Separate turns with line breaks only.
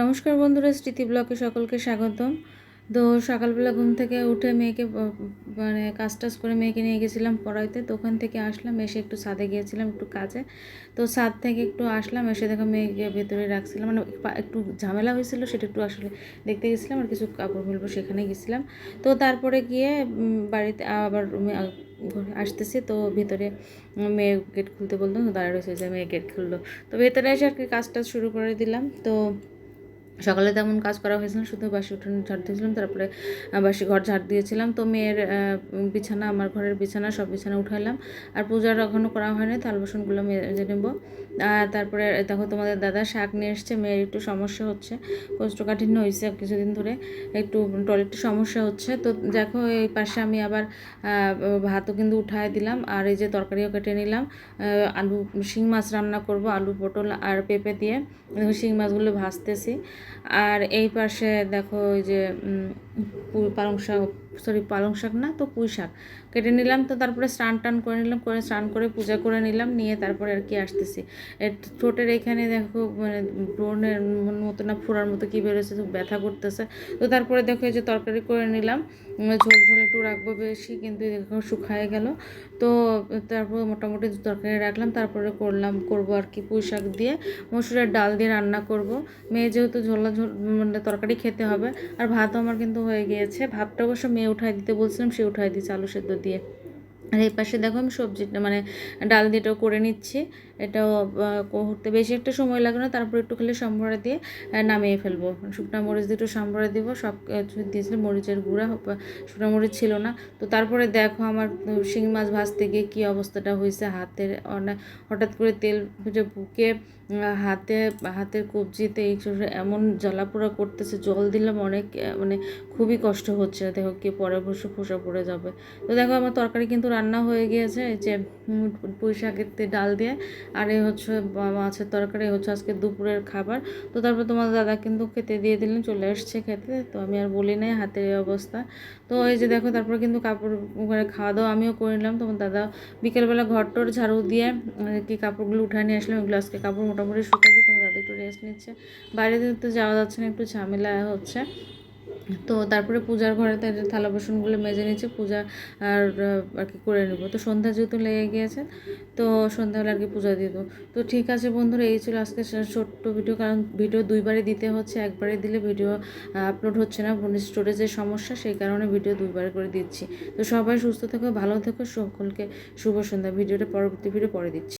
নমস্কার বন্ধুরা, স্মৃতি ব্লকে সকলকে স্বাগতম। তো সকালবেলা ঘুম থেকে উঠে মেয়েকে মানে কাজ টাজ করে মেয়েকে নিয়ে গেছিলাম পড়াইতে। তো ওখান থেকে আসলাম, এসে একটু ছাদে গিয়েছিলাম একটু কাজে। তো ছাদ থেকে একটু আসলাম, এসে দেখো মেয়েকে ভেতরে রাখছিলাম। মানে একটু ঝামেলা হয়েছিল, সেটা একটু আসলে দেখতে গেছিলাম আর কিছু কাপড় মিলবো সেখানে গেছিলাম। তো তারপরে গিয়ে বাড়িতে আবার আসতেছি। তো ভিতরে মেয়ে গেট খুলতে বলতো তো দাঁড়া রয়েছে যে মেয়ে গেট খুললো। তো ভেতরে এসে আর কি কাজ টাজ শুরু করে দিলাম। তো সকালে তেমন কাজ করা হয়েছিল শুধু বাসি উঠোন ঝাড় দিয়েছিলাম, তারপরে বাসি ঘর ঝাড় দিয়েছিলাম। তো মেয়ের বিছানা, আমার ঘরের বিছানা সব বিছানা উঠাইলাম। আর পূজার এখনও করা হয়নি থাল বাসনগুলো মেজে নেব। তারপরে দেখো তোমাদের দাদা শাক নিয়ে এসছে, মেয়ের একটু সমস্যা হচ্ছে, কোষ্ঠকাঠিন্য হয়েছে কিছুদিন ধরে, একটু টয়লেটের সমস্যা হচ্ছে। তো দেখো, এই পাশে আমি আবার ভাতও কিন্তু উঠায় দিলাম, আর এই যে তরকারিও কেটে নিলাম। আলু, শিং মাছ রান্না করব, আলু, পটল আর পেঁপে দিয়ে শিং মাছগুলো ভাজতেছি। আর এই পাশে দেখো, ওই যে পালং শাক সরি পালং শাক না তো পুঁই শাক। কেটে নিলাম তো তারপরে স্নান টান করে নিলাম করে স্নান করে পূজা করে নিলাম নিয়ে তারপরে আর কি আসতেছি। ঠোঁটের এখানে দেখো মানে ব্রণের মতো না ফোড়ার মতো কী বেরোচ্ছে ব্যথা করতেছে। তো তারপরে দেখো এই যে তরকারি করে নিলাম উম, ঝোল ঝোল একটু রাখব বেশি কিন্তু দেখো শুকায় গেল। তো তারপর মোটামুটি তরকারি রাখলাম তারপরে করলাম করব আর কি পুঁই শাক দিয়ে। মসুরের ডাল দিয়ে রান্না করব। মেয়ে যেহেতু ঝোলা ঝোল মানে তরকারি খেতে হবে আর ভাতও আমার কিন্তু হয়ে গিয়েছে। ভাতটা অবশ্য মেয়ে উঠাই দিতে বলছিলাম সে উঠাই দিয়েছে আলু সেদ্ধ দিয়ে। আর এই পাশে দেখো আমি সবজিটা মানে ডাল দিয়েটাও করে নিচ্ছি। এটাও করতে বেশি একটা সময় লাগে না তারপর একটু খালি সম্বরা দিয়ে নামিয়ে ফেলব। শুকনো মরিচ দিয়ে একটু সম্বরা দিব সব কিছু দিয়েছিলাম মরিচের গুঁড়া শুকনো মরিচ ছিল না। তো তারপরে দেখো আমার উম, শিং মাছ ভাজতে গিয়ে কী অবস্থাটা হয়েছে হাতের হঠাৎ করে তেল যে বুকে হাতে হাতের কবজিতে এই এমন জ্বালাপোড়া করতেছে জল দিলাম অনেক মানে খুবই কষ্ট হচ্ছে। দেখো কি পরে বসে খোসা পড়ে যাবে। তো দেখো আমার তরকারি কিন্তু রান্না হয়ে গিয়েছে, এই যে পুঁই শাকের ডাল দিয়ে, আর এই হচ্ছে মাছের তরকারি হচ্ছে আজকে দুপুরের খাবার। তো তারপর তোমার দাদা কিন্তু খেতে দিয়ে দিলেন, চলে আসছে খেতে, তো আমি আর বলি নাই হাতের এই অবস্থা। তো এই যে দেখো, তারপর কিন্তু কাপড় মানে খাওয়া দাওয়া আমিও করে নিলাম। তোমার দাদা বিকেলবেলা ঘর টর ঝাড়ু দিয়ে কি কাপড়গুলো উঠায় নিয়ে আসলাম ওইগুলো আজকে কাপড় মোটামুটি শুকাচ্ছে তোমার দাদা একটু রেস্ট নিচ্ছে। বাইরে তো যাওয়া যাচ্ছে না, একটু ঝামেলা হচ্ছে। তো তারপরে পূজার ঘরে থালা বাসনগুলো মেজে নিচ্ছে পূজা আর আর কি করে নেব। তো সন্ধ্যা যেহেতু লেগে গিয়েছে, তো সন্ধ্যাবেলা আর কি পূজা দেবো। তো ঠিক আছে বন্ধুরা, এই ছিল আজকে ছোট্ট ভিডিও, কারণ ভিডিও দুইবারে দিতে হচ্ছে একবারে দিলে ভিডিও আপলোড হচ্ছে না স্টোরেজের সমস্যা, সেই কারণে ভিডিও দুইবার করে দিচ্ছি। তো সবাই সুস্থ থেকো, ভালো থেকো, সকলকে শুভ সন্ধ্যা। ভিডিওটা পরবর্তী ভিডিও পরে দিচ্ছি।